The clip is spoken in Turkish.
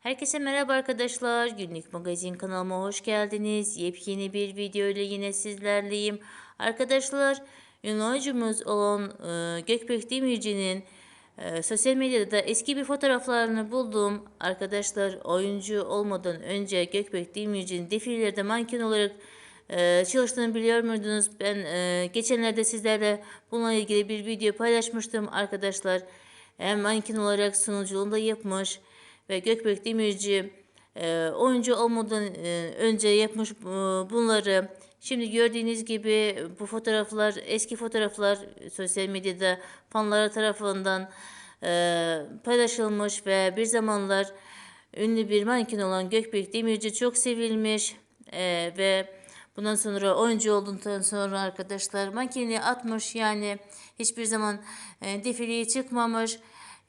Herkese merhaba arkadaşlar. Günlük magazin kanalıma hoş geldiniz. Yepyeni bir video ile yine sizlerleyim. Arkadaşlar ünlü oyuncumuz olan e, Gökbek Demirci'nin e, sosyal medyada eski bir fotoğraflarını buldum. Arkadaşlar oyuncu olmadan önce Gökbek Demirci'nin defilelerde manken olarak e, çalıştığını biliyor muydunuz? Ben e, geçenlerde sizlerle bununla ilgili bir video paylaşmıştım arkadaşlar. Hem manken olarak sunuculuğunu da yapmış ve Gökbek Demirci e, oyuncu olmadan e, önce yapmış e, bunları. Şimdi gördüğünüz gibi bu fotoğraflar eski fotoğraflar sosyal medyada fanları tarafından e, paylaşılmış ve bir zamanlar ünlü bir manken olan Gökbek Demirci çok sevilmiş ve bundan sonra oyuncu olduktan sonra arkadaşlar mankenliği atmış yani hiçbir zaman e, defileye çıkmamış.